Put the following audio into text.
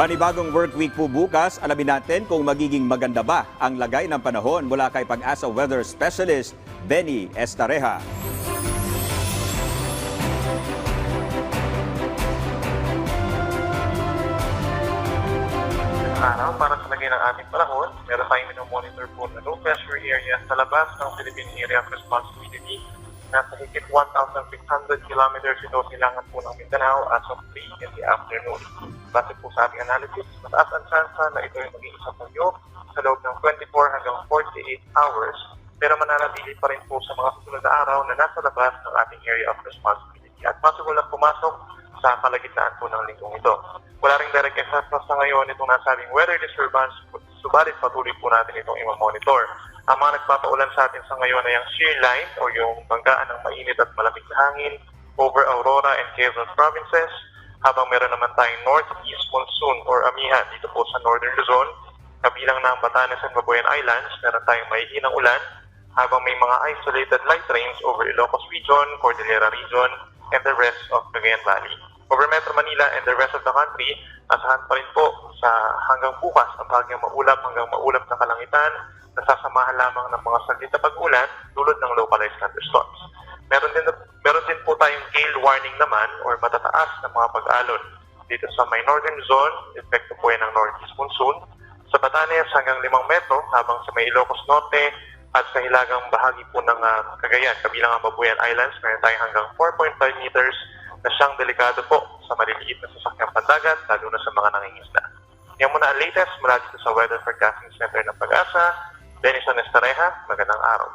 Panibagong work week po bukas, alamin natin kung magiging maganda ba ang lagay ng panahon mula kay Pag-asa Weather Specialist Benny Estareja. araw para sa lagay ng ating panahon. Meron tayong monitor po na low pressure area sa labas ng Philippine Area of Responsibility. Nasa higit 1,600 kilometers ito silangan po ng Mindanao as of 3 in the afternoon. Base po sa ating analysis, mataas ang tsansa na ito ay maging isang bagyo sa loob ng 24 hanggang 48 hours pero mananatili pa rin po sa mga susunod na araw na nasa labas ng ating area of responsibility at possible na pumasok sa kalagitnaan po ng linggong ito. Wala ring direct effect sa ngayon itong nasabing weather disturbance, subalit patuloy po natin itong i-monitor. Ang mga nagpapaulan sa atin sa ngayon ay ang shear line o yung banggaan ng mainit at malamig na hangin over Aurora and Quezon provinces, habang meron naman tayong northeast monsoon or amihan dito po sa northern Luzon, kabilang na ang Batanes and Babuyan Islands, meron tayong mahihinang ulan, habang may mga isolated light rains over Ilocos Region, Cordillera Region, and the rest of Cagayan Valley. Over Metro Manila and the rest of the country, asahan pa rin po sa hanggang bukas ang bagyang maulap hanggang maulap na kalangitan, nasasamahan lamang ng mga saglit pag-ulan dulot ng localized thunderstorms. Meron din, meron din po tayong gale warning naman or matataas na mga pag-alon. Dito sa may northern zone, epekto po yan ng northeast monsoon. Sa Batanes hanggang 5 metro, habang sa may Ilocos Norte at sa hilagang bahagi po ng ah, Cagayan, kabilang ang Babuyan Islands, meron tayong hanggang 4.5 meters na siyang delikado po sa maliliit na sasakyang pandagat, lalo na sa mga nangingisda. Yan muna ang latest mula dito sa Weather Forecasting Center ng Pag-asa. Denison Estareja, magandang araw.